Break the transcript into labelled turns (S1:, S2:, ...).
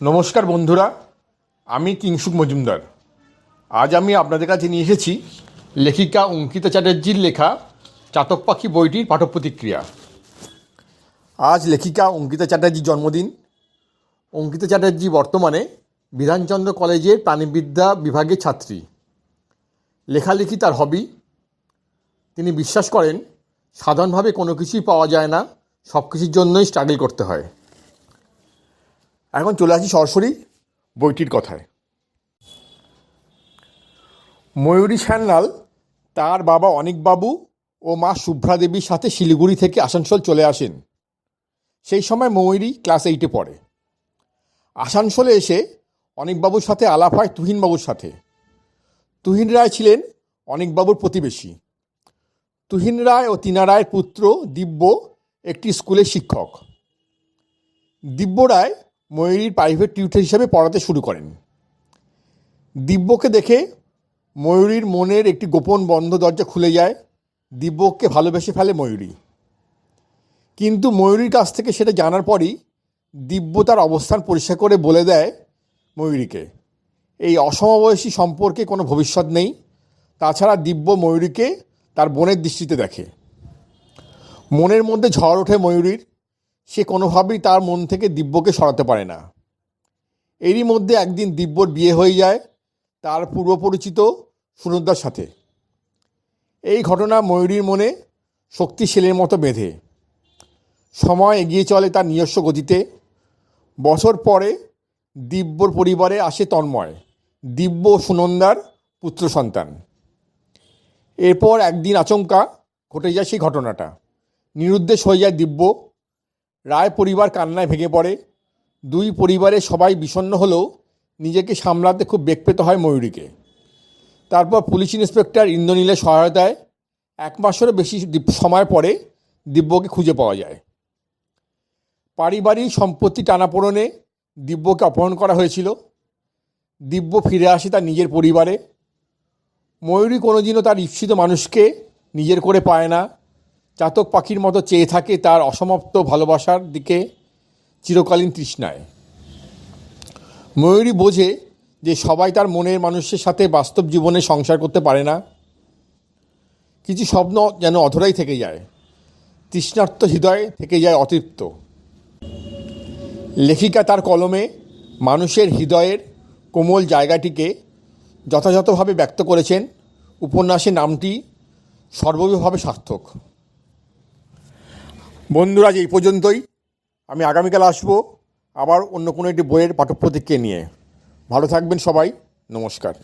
S1: নমস্কার বন্ধুরা, আমি কিংসুক মজুমদার। আজ আমি আপনাদের কাছে নিয়ে এসেছি লেখিকা অঙ্কিতা চ্যাটার্জির লেখা চাতক পাখি বইটির পাঠক প্রতিক্রিয়া আজ লেখিকা অঙ্কিতা চ্যাটার্জির জন্মদিন। অঙ্কিতা চ্যাটার্জি বর্তমানে বিধানচন্দ্র কলেজের প্রাণীবিদ্যা বিভাগের ছাত্রী। লেখালেখি তার হবি তিনি বিশ্বাস করেন, সাধারণভাবে কোনো কিছুই পাওয়া যায় না সব কিছুর জন্যই স্ট্রাগল করতে হয়। এখন চলে আসি সরাসরি বইটির কথায়। ময়ূরী সান্যাল তার বাবা অনিকবাবু ও মা শুভ্রা দেবীর সাথে শিলিগুড়ি থেকে আসানসোল চলে আসেন। সেই সময় ময়ূরী ক্লাস এইটে পড়ে। আসানসোলে এসে অনিকবাবুর সাথে আলাপ হয় তুহিনবাবুর সাথে। তুহিন রায় ছিলেন অনিকবাবুর প্রতিবেশী। তুহিন রায় ও তিনা রায়ের পুত্র দিব্য একটি স্কুলের শিক্ষক। দিব্য রায় ময়ূরীর প্রাইভেট টিউটার হিসাবে পড়াতে শুরু করেন। দিব্যকে দেখে ময়ূরীর মনের একটি গোপন বন্ধ দরজা খুলে যায়। দিব্যকে ভালোবেসে ফেলে ময়ূরী। কিন্তু ময়ূরীর কাছ থেকে সেটা জানার পরই দিব্য তার অবস্থান পরিষ্কার করে বলে দেয় ময়ূরীকে। এই অসমবয়সী সম্পর্কে কোনো ভবিষ্যৎ নেই। তাছাড়া দিব্য ময়ূরীকে তার বোনের দৃষ্টিতে দেখে। মনের মধ্যে ঝড় ওঠে ময়ূরীর। সে কোনোভাবেই তার মন থেকে দিব্যকে সরাতে পারে না। এরই মধ্যে একদিন দিব্যর বিয়ে হয়ে যায় তার পূর্বপরিচিত সুনন্দার সাথে। এই ঘটনা ময়ূরীর মনে শক্তিশীলের মতো বেঁধে। সময় এগিয়ে চলে তার নিজস্ব গতিতে। বছর পরে দিব্যর পরিবারে আসে তন্ময়, দিব্য সুনন্দার পুত্র সন্তান। এরপর একদিন আচমকা ঘটে যায় সেই ঘটনাটা। নিরুদ্দেশ হয়ে যায় দিব্য রায় পরিবার কান্নায় ভেঙে পড়ে। দুই পরিবারের সবাই বিষণ্ণ হলেও নিজেকে সামলাতে খুব বেগ পেতে হয় ময়ূরীকে। তারপর পুলিশ ইন্সপেক্টর ইন্দ্রনীলের সহায়তায় এক মাসেরও বেশি সময় পরে দিব্যকে খুঁজে পাওয়া যায়। পারিবারিক সম্পত্তি টানাপোড়নে দিব্যকে অপহরণ করা হয়েছিল। দিব্য ফিরে আসে তার নিজের পরিবারে। ময়ূরী কোনোদিনও তার ঈপ্সিত মানুষকে নিজের করে পায় না। চাতক পাখির মতো চেয়ে থাকে তার অসমাপ্ত ভালোবাসার দিকে চিরকালীন তৃষ্ণায়। ময়ূরী বোঝে যে সবাই তার মনের মানুষের সাথে বাস্তব জীবনে সংসার করতে পারে না। কিছু স্বপ্ন যেন অধরাই থেকে যায়। তৃষ্ণার্ত হৃদয় থেকে যায় অতৃপ্ত। লেখিকা তার কলমে মানুষের হৃদয়ের কোমল জায়গাটিকে যথাযথভাবে ব্যক্ত করেছেন। উপন্যাসের নামটি সর্বভাবে সার্থক। বন্ধুরা এই পর্যন্তই। আমি আগামীকাল আসব আবার অন্য কোনো একটি বইয়ের পাঠক প্রতিক্রিয়া নিয়ে। ভালো থাকবেন সবাই। নমস্কার।